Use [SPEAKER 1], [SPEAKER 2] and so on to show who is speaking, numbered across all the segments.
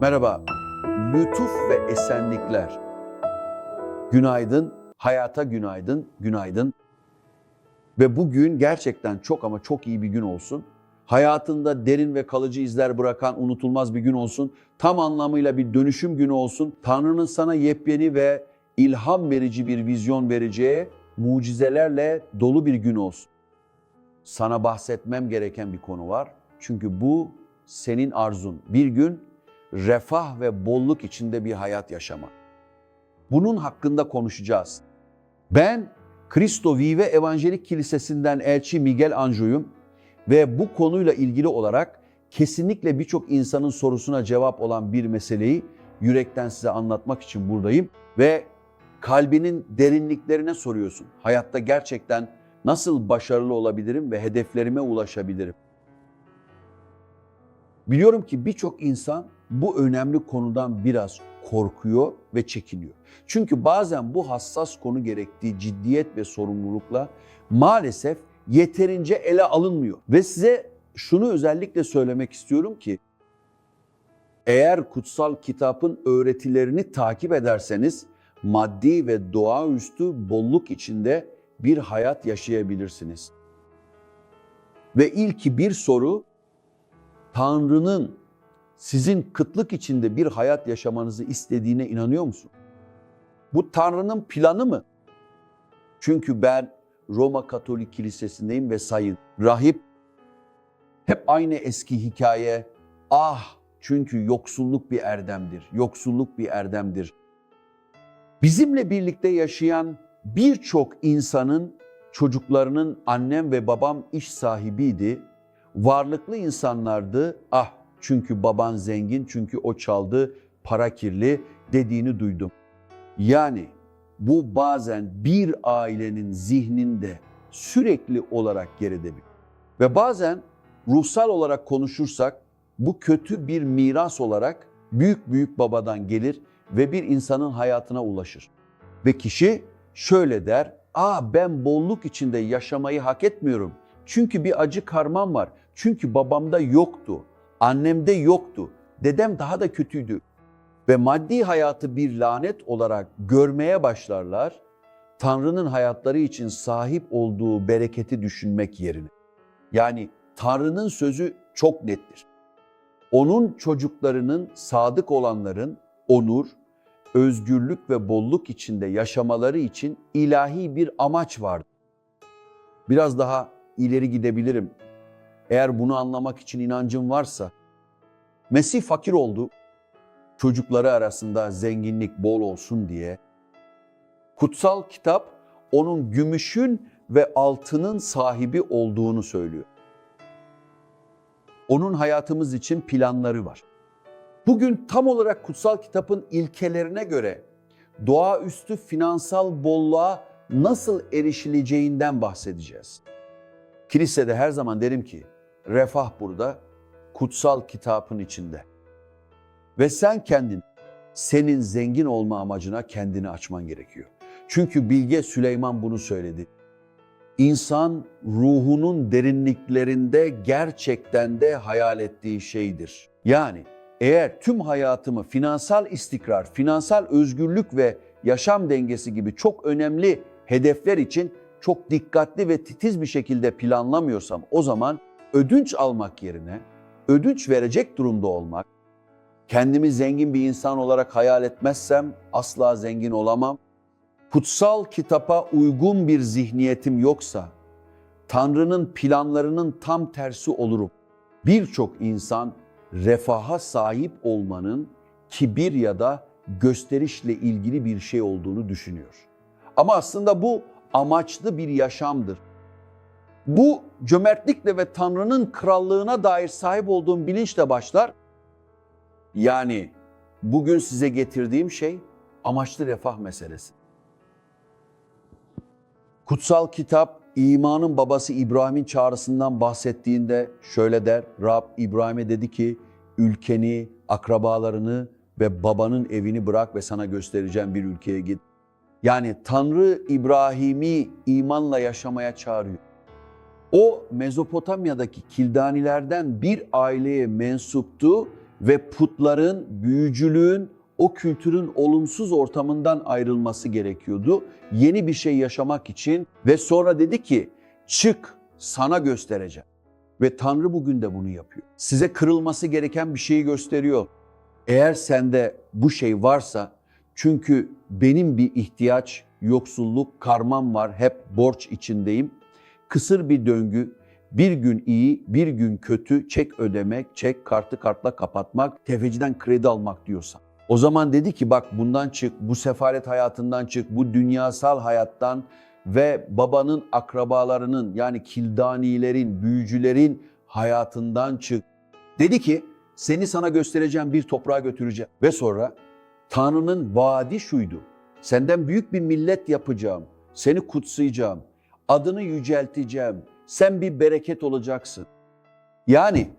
[SPEAKER 1] Merhaba, lütuf ve esenlikler. Günaydın, hayata günaydın, günaydın. Ve bugün gerçekten çok ama çok iyi bir gün olsun. Hayatında derin ve kalıcı izler bırakan unutulmaz bir gün olsun. Tam anlamıyla bir dönüşüm günü olsun. Tanrı'nın sana yepyeni ve ilham verici bir vizyon vereceği mucizelerle dolu bir gün olsun. Sana bahsetmem gereken bir konu var. Çünkü bu senin arzun. Bir gün refah ve bolluk içinde bir hayat yaşamak. Bunun hakkında konuşacağız. Ben Cristo Vive Evangelik Kilisesi'nden elçi Miguel Anjo'yum ve bu konuyla ilgili olarak kesinlikle birçok insanın sorusuna cevap olan bir meseleyi yürekten size anlatmak için buradayım ve kalbinin derinliklerine soruyorsun. Hayatta gerçekten nasıl başarılı olabilirim ve hedeflerime ulaşabilirim? Biliyorum ki birçok insan bu önemli konudan biraz korkuyor ve çekiniyor. Çünkü bazen bu hassas konu gerektiği ciddiyet ve sorumlulukla maalesef yeterince ele alınmıyor. Ve size şunu özellikle söylemek istiyorum ki eğer kutsal kitabın öğretilerini takip ederseniz maddi ve doğaüstü bolluk içinde bir hayat yaşayabilirsiniz. Ve ilki bir soru Tanrı'nın sizin kıtlık içinde bir hayat yaşamanızı istediğine inanıyor musun? Bu Tanrı'nın planı mı? Çünkü ben Roma Katolik Kilisesi'ndeyim ve sayın rahip hep aynı eski hikaye. Ah çünkü yoksulluk bir erdemdir. Yoksulluk bir erdemdir. Bizimle birlikte yaşayan birçok insanın çocuklarının annem ve babam iş sahibiydi. Varlıklı insanlardı. Ah çünkü baban zengin, çünkü o çaldı, para kirli dediğini duydum. Yani bu bazen bir ailenin zihninde sürekli olarak geridebilir. Ve bazen ruhsal olarak konuşursak bu kötü bir miras olarak büyük büyük babadan gelir ve bir insanın hayatına ulaşır. Ve kişi şöyle der, aa ben bolluk içinde yaşamayı hak etmiyorum. Çünkü bir acı karmam var. Çünkü babamda yoktu, annemde yoktu, dedem daha da kötüydü. Ve maddi hayatı bir lanet olarak görmeye başlarlar. Tanrı'nın hayatları için sahip olduğu bereketi düşünmek yerine. Yani Tanrı'nın sözü çok nettir. Onun çocuklarının, sadık olanların onur, özgürlük ve bolluk içinde yaşamaları için ilahi bir amaç vardır. Biraz daha ileri gidebilirim. Eğer bunu anlamak için inancım varsa, Mesih fakir oldu, çocukları arasında zenginlik bol olsun diye. Kutsal kitap onun gümüşün ve altının sahibi olduğunu söylüyor. Onun hayatımız için planları var. Bugün tam olarak kutsal kitabın ilkelerine göre doğaüstü finansal bolluğa nasıl erişileceğinden bahsedeceğiz. Kilisede her zaman derim ki refah burada, kutsal kitabın içinde. Ve sen kendin, senin zengin olma amacına kendini açman gerekiyor. Çünkü Bilge Süleyman bunu söyledi. İnsan ruhunun derinliklerinde gerçekten de hayal ettiği şeydir. Yani eğer tüm hayatımı finansal istikrar, finansal özgürlük ve yaşam dengesi gibi çok önemli hedefler için çok dikkatli ve titiz bir şekilde planlamıyorsam o zaman ödünç almak yerine ödünç verecek durumda olmak, kendimi zengin bir insan olarak hayal etmezsem asla zengin olamam. Kutsal kitapa uygun bir zihniyetim yoksa Tanrı'nın planlarının tam tersi olurum. Birçok insan refaha sahip olmanın kibir ya da gösterişle ilgili bir şey olduğunu düşünüyor. Ama aslında bu amaçlı bir yaşamdır. Bu cömertlikle ve Tanrı'nın krallığına dair sahip olduğum bilinçle başlar. Yani bugün size getirdiğim şey amaçlı refah meselesi. Kutsal kitap imanın babası İbrahim'in çağrısından bahsettiğinde şöyle der. Rab İbrahim'e dedi ki ülkeni, akrabalarını ve babanın evini bırak ve sana göstereceğim bir ülkeye git. Yani Tanrı İbrahim'i imanla yaşamaya çağırıyor. O Mezopotamya'daki Kildanilerden bir aileye mensuptu ve putların, büyücülüğün, o kültürün olumsuz ortamından ayrılması gerekiyordu. Yeni bir şey yaşamak için ve sonra dedi ki çık sana göstereceğim. Ve Tanrı bugün de bunu yapıyor. Size kırılması gereken bir şeyi gösteriyor. Eğer sende bu şey varsa çünkü benim bir ihtiyaç, yoksulluk, karmam var. Hep borç içindeyim. Kısır bir döngü. Bir gün iyi, bir gün kötü. Çek ödemek, çek kartı kartla kapatmak, tefeciden kredi almak diyorsan. O zaman dedi ki bak bundan çık, bu sefalet hayatından çık, bu dünyasal hayattan ve babanın akrabalarının yani kildanilerin, büyücülerin hayatından çık. Dedi ki seni sana göstereceğim bir toprağa götüreceğim. Ve sonra Tanrı'nın vaadi şuydu. Senden büyük bir millet yapacağım. Seni kutsayacağım. Adını yücelteceğim. Sen bir bereket olacaksın. Yani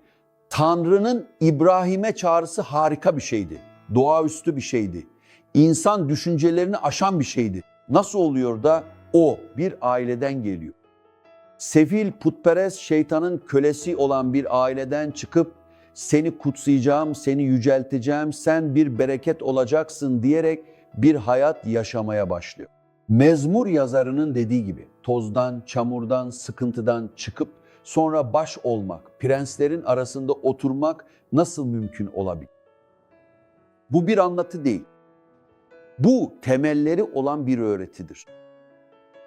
[SPEAKER 1] Tanrı'nın İbrahim'e çağrısı harika bir şeydi. Doğaüstü bir şeydi. İnsan düşüncelerini aşan bir şeydi. Nasıl oluyor da o bir aileden geliyor? Sefil, putperest, şeytanın kölesi olan bir aileden çıkıp seni kutsayacağım, seni yücelteceğim, sen bir bereket olacaksın diyerek bir hayat yaşamaya başlıyor. Mezmur yazarının dediği gibi tozdan, çamurdan, sıkıntıdan çıkıp sonra baş olmak, prenslerin arasında oturmak nasıl mümkün olabilir? Bu bir anlatı değil. Bu temelleri olan bir öğretidir.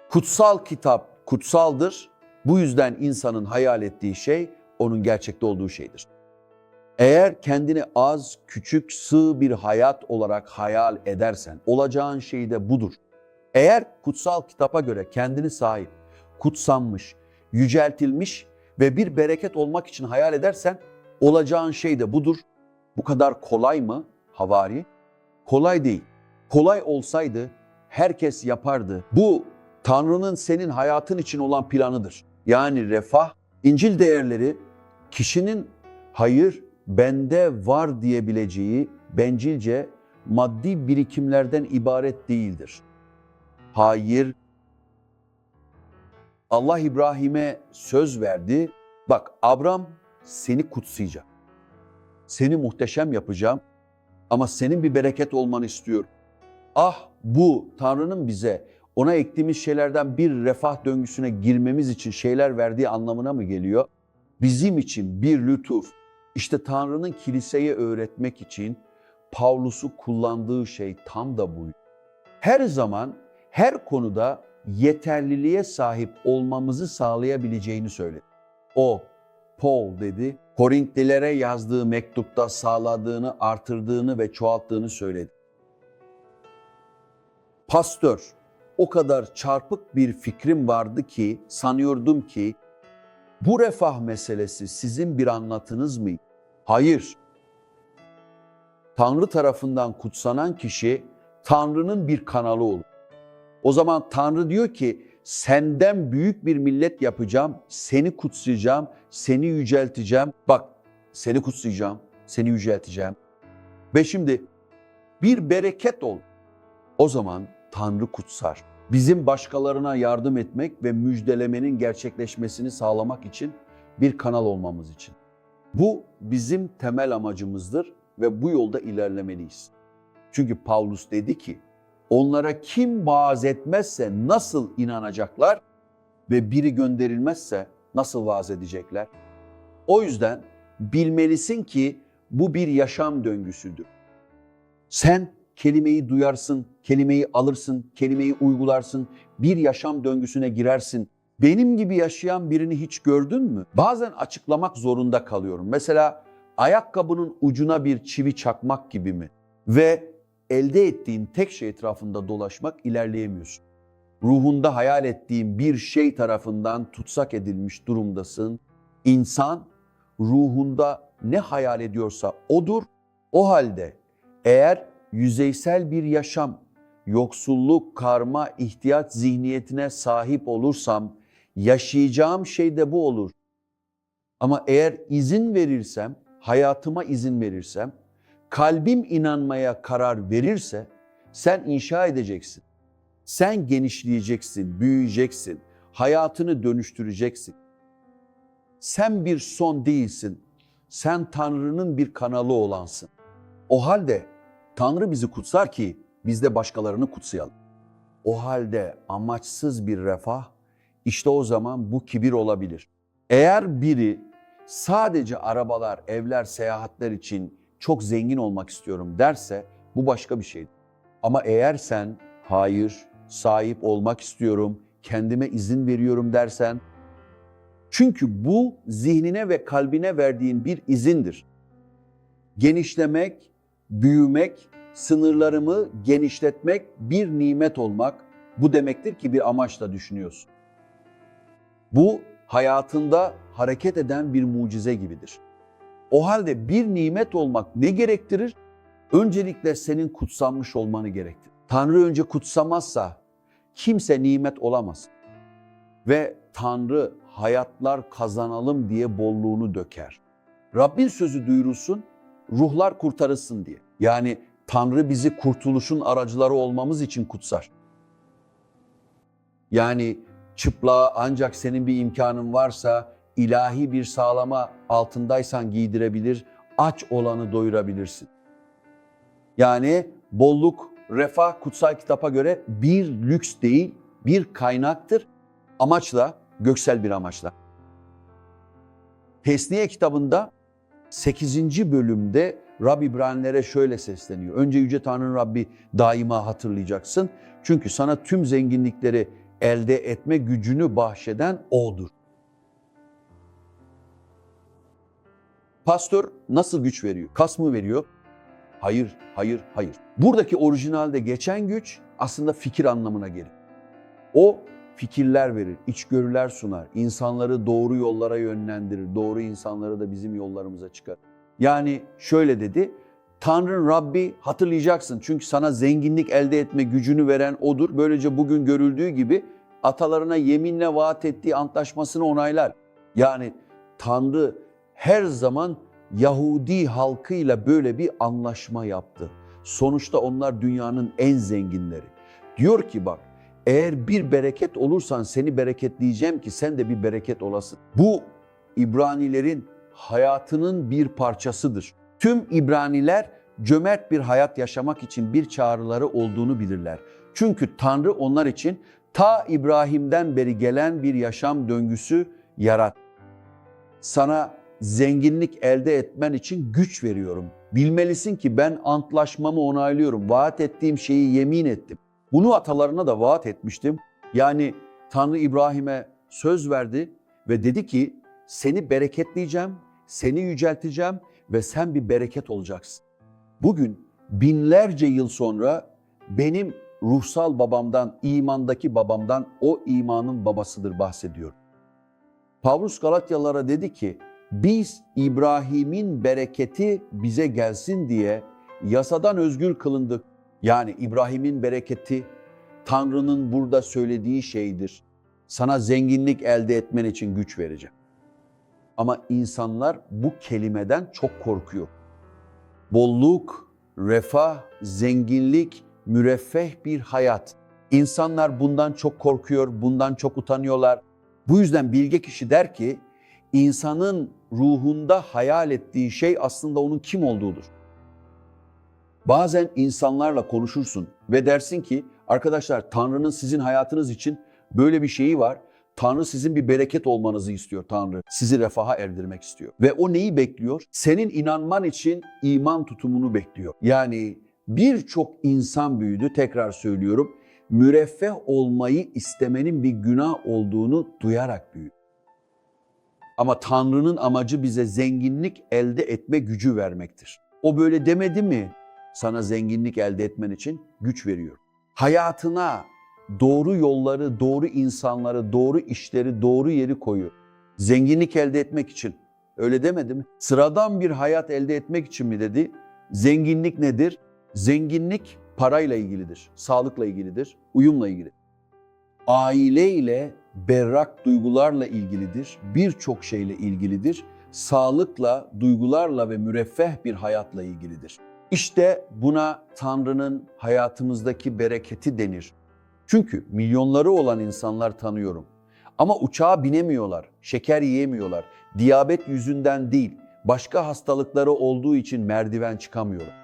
[SPEAKER 1] Kutsal kitap kutsaldır. Bu yüzden insanın hayal ettiği şey onun gerçekte olduğu şeydir. Eğer kendini az, küçük, sığ bir hayat olarak hayal edersen olacağın şey de budur. Eğer kutsal kitapa göre kendini sahip, kutsanmış, yüceltilmiş ve bir bereket olmak için hayal edersen olacağın şey de budur. Bu kadar kolay mı havari? Kolay değil. Kolay olsaydı herkes yapardı. Bu Tanrı'nın senin hayatın için olan planıdır. Yani refah, İncil değerleri kişinin hayır bende var diyebileceği bencilce maddi birikimlerden ibaret değildir. Hayır, Allah İbrahim'e söz verdi. Bak Abram seni kutsayacak. Seni muhteşem yapacağım ama senin bir bereket olmanı istiyorum. Ah bu Tanrı'nın bize ona ektiğimiz şeylerden bir refah döngüsüne girmemiz için şeyler verdiği anlamına mı geliyor? Bizim için bir lütuf. İşte Tanrı'nın kiliseye öğretmek için Pavlus'u kullandığı şey tam da bu. Her zaman her konuda yeterliliğe sahip olmamızı sağlayabileceğini söyledi. O, Paul dedi, Korintlilere yazdığı mektupta sağladığını, artırdığını ve çoğalttığını söyledi. Pastör, o kadar çarpık bir fikrim vardı ki sanıyordum ki bu refah meselesi sizin bir anlatınız mı? Hayır. Tanrı tarafından kutsanan kişi Tanrı'nın bir kanalı olur. O zaman Tanrı diyor ki senden büyük bir millet yapacağım, seni kutsayacağım, seni yücelteceğim. Bak seni kutsayacağım, seni yücelteceğim. Ve şimdi bir bereket ol. O zaman Tanrı kutsar. Bizim başkalarına yardım etmek ve müjdelemenin gerçekleşmesini sağlamak için bir kanal olmamız için. Bu bizim temel amacımızdır ve bu yolda ilerlemeliyiz. Çünkü Paulus dedi ki, onlara kim vaaz etmezse nasıl inanacaklar ve biri gönderilmezse nasıl vaaz edecekler? O yüzden bilmelisin ki bu bir yaşam döngüsüdür. Sen kelimeyi duyarsın, kelimeyi alırsın, kelimeyi uygularsın, bir yaşam döngüsüne girersin. Benim gibi yaşayan birini hiç gördün mü? Bazen açıklamak zorunda kalıyorum. Mesela ayakkabının ucuna bir çivi çakmak gibi mi? Ve elde ettiğin tek şey etrafında dolaşmak ilerleyemiyorsun. Ruhunda hayal ettiğin bir şey tarafından tutsak edilmiş durumdasın. İnsan ruhunda ne hayal ediyorsa odur. O halde eğer yüzeysel bir yaşam, yoksulluk, karma, ihtiyaç zihniyetine sahip olursam yaşayacağım şey de bu olur. Ama eğer izin verirsem, hayatıma izin verirsem, kalbim inanmaya karar verirse sen inşa edeceksin. Sen genişleyeceksin, büyüyeceksin, hayatını dönüştüreceksin. Sen bir son değilsin. sen Tanrı'nın bir kanalı olansın. O halde Tanrı bizi kutsar ki biz de başkalarını kutsayalım. O halde amaçsız bir refah işte o zaman bu kibir olabilir. Eğer biri sadece arabalar, evler, seyahatler için çok zengin olmak istiyorum derse bu başka bir şeydir. Ama eğer sen hayır, sahip olmak istiyorum, kendime izin veriyorum dersen çünkü bu zihnine ve kalbine verdiğin bir izindir. Genişlemek, büyümek, sınırlarımı genişletmek, bir nimet olmak bu demektir ki bir amaçla düşünüyorsun. Bu hayatında hareket eden bir mucize gibidir. O halde bir nimet olmak ne gerektirir? Öncelikle senin kutsanmış olmanı gerektirir. Tanrı önce kutsamazsa kimse nimet olamaz. Ve Tanrı hayatlar kazanalım diye bolluğunu döker. Rabbin sözü duyurulsun, ruhlar kurtarılsın diye. Yani Tanrı bizi kurtuluşun aracıları olmamız için kutsar. Yani çıplığa ancak senin bir imkanın varsa ilahi bir sağlama altındaysan giydirebilir, aç olanı doyurabilirsin. Yani bolluk, refah kutsal kitapa göre bir lüks değil, bir kaynaktır. Amaçla, göksel bir amaçla. Tesniye kitabında 8. bölümde Rab İbranilere şöyle sesleniyor. Önce Yüce Tanrı'nın Rabbi daima hatırlayacaksın. Çünkü sana tüm zenginlikleri elde etme gücünü bahşeden O'dur. Pastör nasıl güç veriyor? Kas mı veriyor? Hayır, hayır, hayır. Buradaki orijinalde geçen güç aslında fikir anlamına gelir. O fikirler verir, içgörüler sunar, insanları doğru yollara yönlendirir, doğru insanları da bizim yollarımıza çıkar. Yani şöyle dedi, Tanrın Rabbi hatırlayacaksın çünkü sana zenginlik elde etme gücünü veren O'dur. Böylece bugün görüldüğü gibi atalarına yeminle vaat ettiği antlaşmasını onaylar. Yani Tanrı her zaman Yahudi halkıyla böyle bir anlaşma yaptı. Sonuçta onlar dünyanın en zenginleri. Diyor ki bak eğer bir bereket olursan seni bereketleyeceğim ki sen de bir bereket olasın. Bu İbranilerin hayatının bir parçasıdır. Tüm İbraniler cömert bir hayat yaşamak için bir çağrıları olduğunu bilirler. Çünkü Tanrı onlar için ta İbrahim'den beri gelen bir yaşam döngüsü yarat. Sana zenginlik elde etmen için güç veriyorum. Bilmelisin ki ben antlaşmamı onaylıyorum. Vaat ettiğim şeyi yemin ettim. Bunu atalarına da vaat etmiştim. Yani Tanrı İbrahim'e söz verdi ve dedi ki seni bereketleyeceğim, seni yücelteceğim ve sen bir bereket olacaksın. Bugün binlerce yıl sonra benim ruhsal babamdan, imandaki babamdan o imanın babasıdır bahsediyor. Pavlus Galatyalılara dedi ki biz İbrahim'in bereketi bize gelsin diye yasadan özgür kılındık. Yani İbrahim'in bereketi Tanrı'nın burada söylediği şeydir. Sana zenginlik elde etmen için güç vereceğim. Ama insanlar bu kelimeden çok korkuyor. Bolluk, refah, zenginlik, müreffeh bir hayat. İnsanlar bundan çok korkuyor, bundan çok utanıyorlar. Bu yüzden bilge kişi der ki, insanın ruhunda hayal ettiği şey aslında onun kim olduğudur. Bazen insanlarla konuşursun ve dersin ki, arkadaşlar Tanrı'nın sizin hayatınız için böyle bir şeyi var. Tanrı sizin bir bereket olmanızı istiyor Tanrı. Sizi refaha erdirmek istiyor. Ve o neyi bekliyor? Senin inanman için iman tutumunu bekliyor. Yani birçok insan büyüdü tekrar söylüyorum. Müreffeh olmayı istemenin bir günah olduğunu duyarak büyüdü. Ama Tanrı'nın amacı bize zenginlik elde etme gücü vermektir. O böyle demedi mi? Sana zenginlik elde etmen için güç veriyor. Hayatına doğru yolları, doğru insanları, doğru işleri, doğru yeri koyuyor. Zenginlik elde etmek için. Öyle demedi mi? Sıradan bir hayat elde etmek için mi dedi? Zenginlik nedir? Zenginlik parayla ilgilidir, sağlıkla ilgilidir, uyumla ilgili. Aile ile berrak duygularla ilgilidir, birçok şeyle ilgilidir. Sağlıkla, duygularla ve müreffeh bir hayatla ilgilidir. İşte buna Tanrı'nın hayatımızdaki bereketi denir. Çünkü milyonları olan insanlar tanıyorum. Ama uçağa binemiyorlar, şeker yiyemiyorlar. Diyabet yüzünden değil, başka hastalıkları olduğu için merdiven çıkamıyorlar.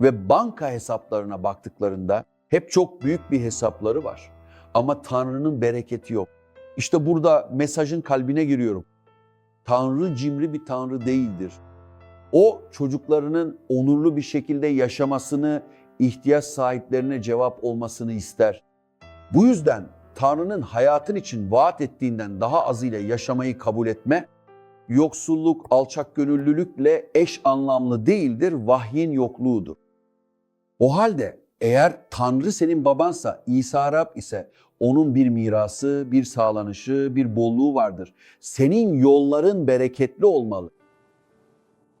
[SPEAKER 1] Ve banka hesaplarına baktıklarında hep çok büyük bir hesapları var. Ama Tanrı'nın bereketi yok. İşte burada mesajın kalbine giriyorum. Tanrı cimri bir Tanrı değildir. O çocuklarının onurlu bir şekilde yaşamasını, ihtiyaç sahiplerine cevap olmasını ister. Bu yüzden Tanrı'nın hayatın için vaat ettiğinden daha azıyla yaşamayı kabul etme, yoksulluk, alçak gönüllülükle eş anlamlı değildir, vahyin yokluğudur. O halde eğer Tanrı senin babansa, İsa Rab ise onun bir mirası, bir sağlanışı, bir bolluğu vardır. Senin yolların bereketli olmalı.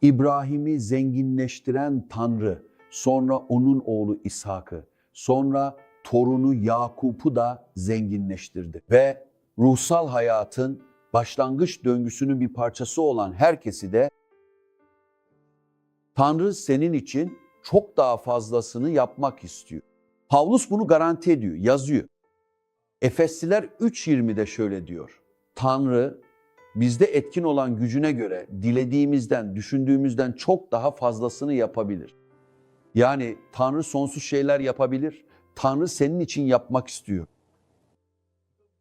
[SPEAKER 1] İbrahim'i zenginleştiren Tanrı, sonra onun oğlu İshak'ı, sonra torunu Yakup'u da zenginleştirdi. Ve ruhsal hayatın başlangıç döngüsünün bir parçası olan herkesi de Tanrı senin için çok daha fazlasını yapmak istiyor. Pavlus bunu garanti ediyor, yazıyor. Efesliler 3.20'de şöyle diyor. Tanrı bizde etkin olan gücüne göre dilediğimizden, düşündüğümüzden çok daha fazlasını yapabilir. Yani Tanrı sonsuz şeyler yapabilir. Tanrı senin için yapmak istiyor.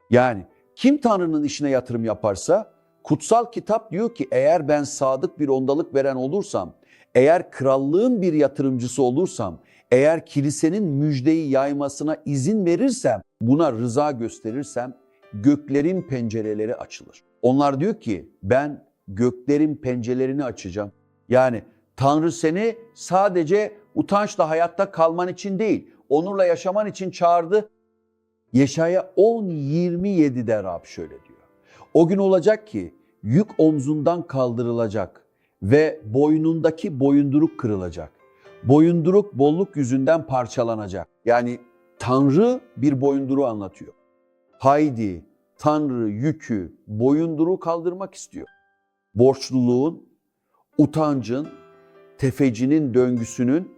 [SPEAKER 1] Yani kim Tanrı'nın işine yatırım yaparsa kutsal kitap diyor ki eğer ben sadık bir ondalık veren olursam, eğer krallığın bir yatırımcısı olursam, eğer kilisenin müjdeyi yaymasına izin verirsem, buna rıza gösterirsem göklerin pencereleri açılır. Onlar diyor ki ben göklerin pencerelerini açacağım. Yani Tanrı seni sadece utançla hayatta kalman için değil, onurla yaşaman için çağırdı. Yeşaya 10.27'de Rab şöyle diyor. O gün olacak ki yük omzundan kaldırılacak ve boynundaki boyunduruk kırılacak. Boyunduruk bolluk yüzünden parçalanacak. Yani Tanrı bir boyunduruğu anlatıyor. Haydi Tanrı yükü, boyunduruğu kaldırmak istiyor. Borçluluğun, utancın, tefecinin döngüsünün,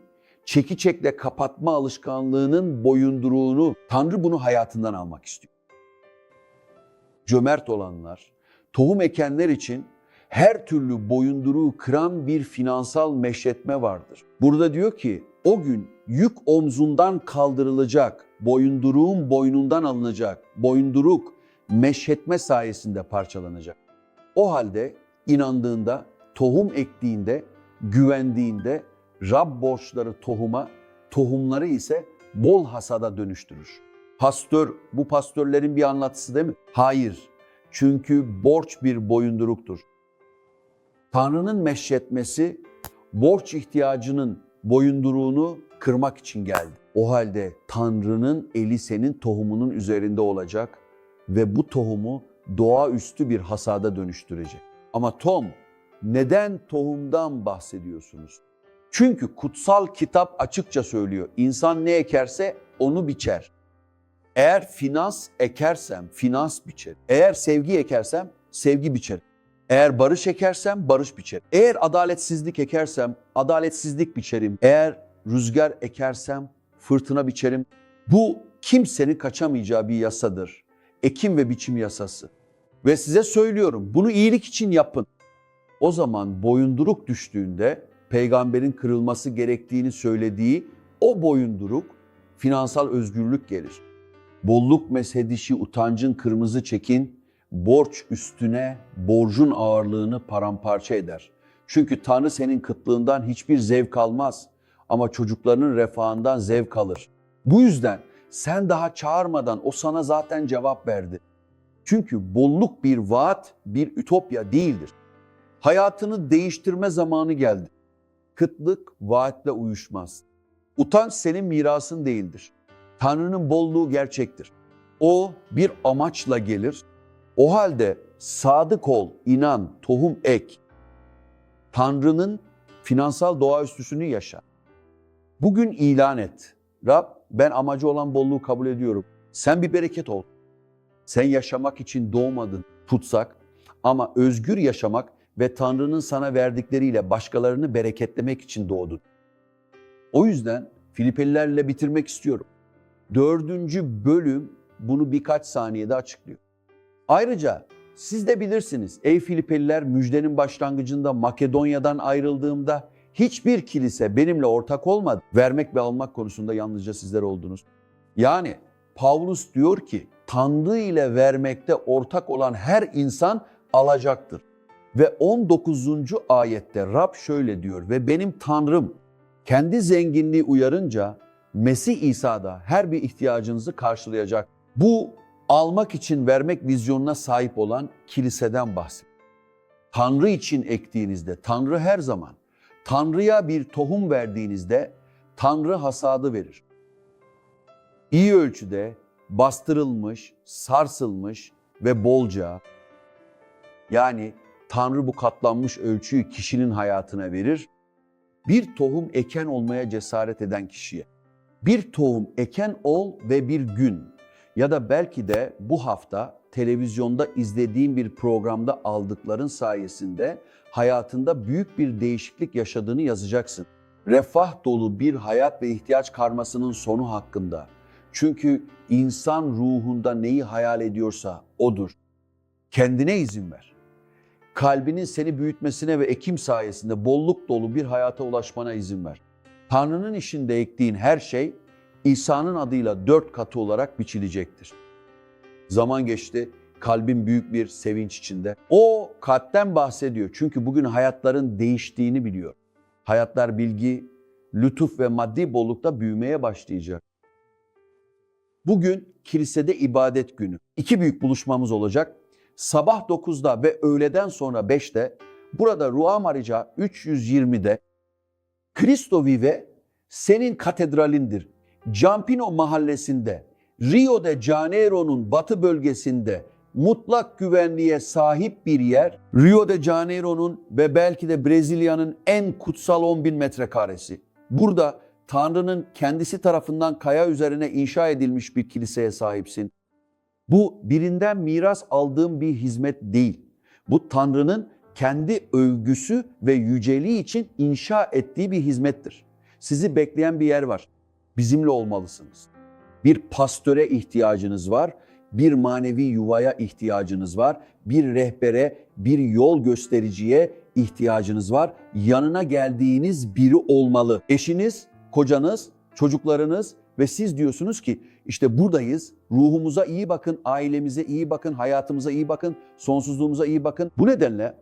[SPEAKER 1] çekiçekle kapatma alışkanlığının boyunduruğunu, Tanrı bunu hayatından almak istiyor. Cömert olanlar, tohum ekenler için her türlü boyunduruğu kıran bir finansal meşretme vardır. Burada diyor ki o gün yük omzundan kaldırılacak, boyunduruğun boynundan alınacak, boyunduruk meşretme sayesinde parçalanacak. O halde inandığında, tohum ektiğinde, güvendiğinde Rab borçları tohuma, tohumları ise bol hasada dönüştürür. Pastör, bu pastörlerin bir anlatısı değil mi? Hayır. Çünkü borç bir boyunduruktur. Tanrı'nın meşretmesi borç ihtiyacının boyunduruğunu kırmak için geldi. O halde Tanrı'nın eli senin tohumunun üzerinde olacak ve bu tohumu doğaüstü bir hasada dönüştürecek. Ama Tom, neden tohumdan bahsediyorsunuz? Çünkü kutsal kitap açıkça söylüyor. İnsan ne ekerse onu biçer. Eğer finans ekersem finans biçer. Eğer sevgi ekersem sevgi biçer. Eğer barış ekersem barış biçerim. Eğer adaletsizlik ekersem adaletsizlik biçerim. Eğer rüzgar ekersem fırtına biçerim. Bu kimsenin kaçamayacağı bir yasadır. Ekim ve biçim yasası. Ve size söylüyorum bunu iyilik için yapın. O zaman boyunduruk düştüğünde peygamberin kırılması gerektiğini söylediği o boyunduruk finansal özgürlük gelir. Bolluk mezhedişi utancın kırmızı çekin, borç üstüne borcun ağırlığını paramparça eder. Çünkü Tanrı senin kıtlığından hiçbir zevk almaz ama çocuklarının refahından zevk alır. Bu yüzden sen daha çağırmadan o sana zaten cevap verdi. Çünkü bolluk bir vaat, bir ütopya değildir. Hayatını değiştirme zamanı geldi. Kıtlık vaatle uyuşmaz. Utanç senin mirasın değildir. Tanrı'nın bolluğu gerçektir. O bir amaçla gelir. O halde sadık ol, inan, tohum ek. Tanrı'nın finansal doğaüstüsünü yaşa. Bugün ilan et. Rab ben amacı olan bolluğu kabul ediyorum. Sen bir bereket ol. Sen yaşamak için doğmadın tutsak ama özgür yaşamak ve Tanrı'nın sana verdikleriyle başkalarını bereketlemek için doğdun. O yüzden Filipelilerle bitirmek istiyorum. Dördüncü bölüm bunu birkaç saniyede açıklıyor. Ayrıca Siz de bilirsiniz. Ey Filipeliler müjdenin başlangıcında Makedonya'dan ayrıldığımda hiçbir kilise benimle ortak olmadı. Vermek ve almak konusunda yalnızca sizler oldunuz. Yani Pavlus diyor ki Tanrı ile vermekte ortak olan her insan alacaktır. Ve 19. ayette Rab şöyle diyor ve benim Tanrım kendi zenginliği uyarınca Mesih İsa'da her bir ihtiyacınızı karşılayacak. Bu almak için vermek vizyonuna sahip olan kiliseden bahsediyor. Tanrı için ektiğinizde, Tanrı her zaman, Tanrı'ya bir tohum verdiğinizde Tanrı hasadı verir. İyi ölçüde bastırılmış, sarsılmış ve bolca yani Tanrı bu katlanmış ölçüyü kişinin hayatına verir. Bir tohum eken olmaya cesaret eden kişiye. Bir tohum eken ol ve bir gün ya da belki de bu hafta televizyonda izlediğin bir programda aldıkların sayesinde hayatında büyük bir değişiklik yaşadığını yazacaksın. Refah dolu bir hayat ve ihtiyaç karmasının sonu hakkında. Çünkü insan ruhunda neyi hayal ediyorsa odur. Kendine izin ver. Kalbinin seni büyütmesine ve ekim sayesinde bolluk dolu bir hayata ulaşmana izin ver. Tanrı'nın işinde ektiğin her şey İsa'nın adıyla dört katı olarak biçilecektir. Zaman geçti, kalbin büyük bir sevinç içinde. O kalpten bahsediyor çünkü bugün hayatların değiştiğini biliyor. Hayatlar bilgi, lütuf ve maddi bollukta büyümeye başlayacak. Bugün kilisede ibadet günü. İki büyük buluşmamız olacak. Sabah 9'da ve öğleden sonra 5'te burada Rua Marica 320'de Cristo Vive senin katedralindir. Campino mahallesinde Rio de Janeiro'nun batı bölgesinde mutlak güvenliğe sahip bir yer. Rio de Janeiro'nun ve belki de Brezilya'nın en kutsal 10 bin metrekaresi. Burada Tanrı'nın kendisi tarafından kaya üzerine inşa edilmiş bir kiliseye sahipsin. Bu birinden miras aldığım bir hizmet değil. Bu Tanrı'nın kendi övgüsü ve yüceliği için inşa ettiği bir hizmettir. Sizi bekleyen bir yer var. Bizimle olmalısınız. Bir pastöre ihtiyacınız var, bir manevi yuvaya ihtiyacınız var, bir rehbere, bir yol göstericiye ihtiyacınız var. Yanına geldiğiniz biri olmalı. Eşiniz, kocanız, çocuklarınız ve siz diyorsunuz ki işte buradayız. Ruhumuza iyi bakın, ailemize iyi bakın, hayatımıza iyi bakın, sonsuzluğumuza iyi bakın. Bu nedenle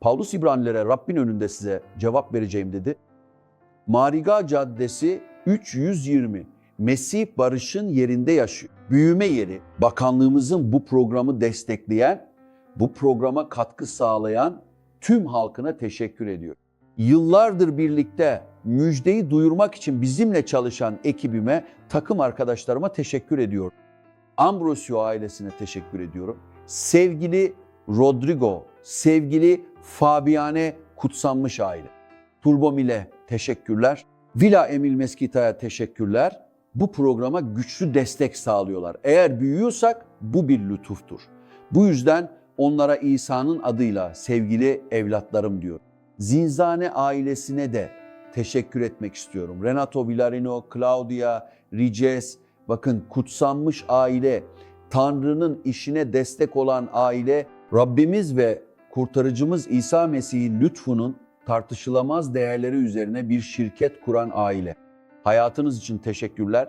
[SPEAKER 1] Paulus İbranilere Rabbin önünde size cevap vereceğim dedi. Mariga Caddesi 320. Mesih barışın yerinde yaşıyor. Büyüme yeri. Bakanlığımızın bu programı destekleyen, bu programa katkı sağlayan tüm halkına teşekkür ediyor. Yıllardır birlikte müjdeyi duyurmak için bizimle çalışan ekibime, takım arkadaşlarıma teşekkür ediyorum. Ambrosio ailesine teşekkür ediyorum. Sevgili Rodrigo, sevgili Fabiane kutsanmış aile. Turbo Mile teşekkürler. Villa Emil Meskita'ya teşekkürler. Bu programa güçlü destek sağlıyorlar. Eğer büyüyorsak bu bir lütuftur. Bu yüzden onlara İsa'nın adıyla sevgili evlatlarım diyor. Zinzane ailesine de teşekkür etmek istiyorum. Renato Villarino, Claudia, Rices, bakın kutsanmış aile, Tanrı'nın işine destek olan aile, Rabbimiz ve kurtarıcımız İsa Mesih'in lütfunun tartışılamaz değerleri üzerine bir şirket kuran aile. Hayatınız için teşekkürler.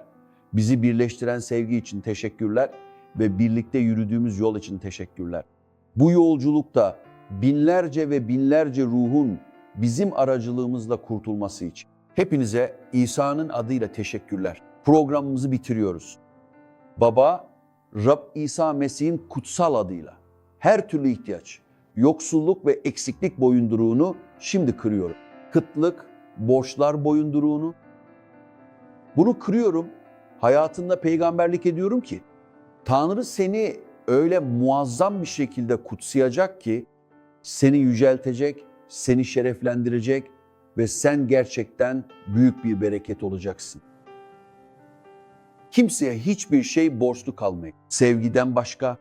[SPEAKER 1] Bizi birleştiren sevgi için teşekkürler ve birlikte yürüdüğümüz yol için teşekkürler. Bu yolculukta binlerce ve binlerce ruhun bizim aracılığımızla kurtulması için. Hepinize İsa'nın adıyla teşekkürler. Programımızı bitiriyoruz. Baba, Rab İsa Mesih'in kutsal adıyla her türlü ihtiyaç, yoksulluk ve eksiklik boyunduruğunu şimdi kırıyorum. Kıtlık, borçlar boyunduruğunu. Bunu kırıyorum. Hayatında peygamberlik ediyorum ki Tanrı seni öyle muazzam bir şekilde kutsayacak ki seni yüceltecek, seni şereflendirecek ve sen gerçekten büyük bir bereket olacaksın. Kimseye hiçbir şey borçlu kalmayın. Sevgiden başka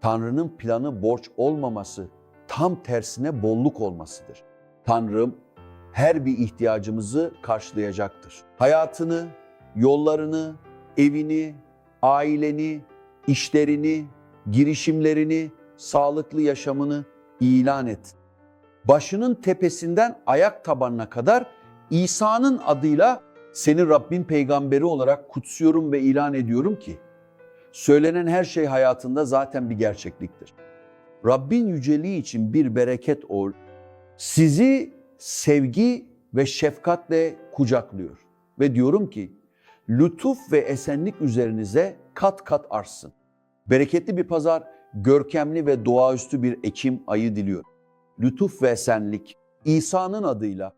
[SPEAKER 1] Tanrı'nın planı borç olmaması, tam tersine bolluk olmasıdır. Tanrım her bir ihtiyacımızı karşılayacaktır. Hayatını, yollarını, evini, aileni, işlerini, girişimlerini, sağlıklı yaşamını ilan et. Başının tepesinden ayak tabanına kadar İsa'nın adıyla seni Rabbin peygamberi olarak kutsuyorum ve ilan ediyorum ki söylenen her şey hayatında zaten bir gerçekliktir. Rabbin yüceliği için bir bereket ol. Sizi sevgi ve şefkatle kucaklıyor ve diyorum ki lütuf ve esenlik üzerinize kat kat artsın. Bereketli bir pazar, görkemli ve doğaüstü bir Ekim ayı diliyorum. Lütuf ve esenlik İsa'nın adıyla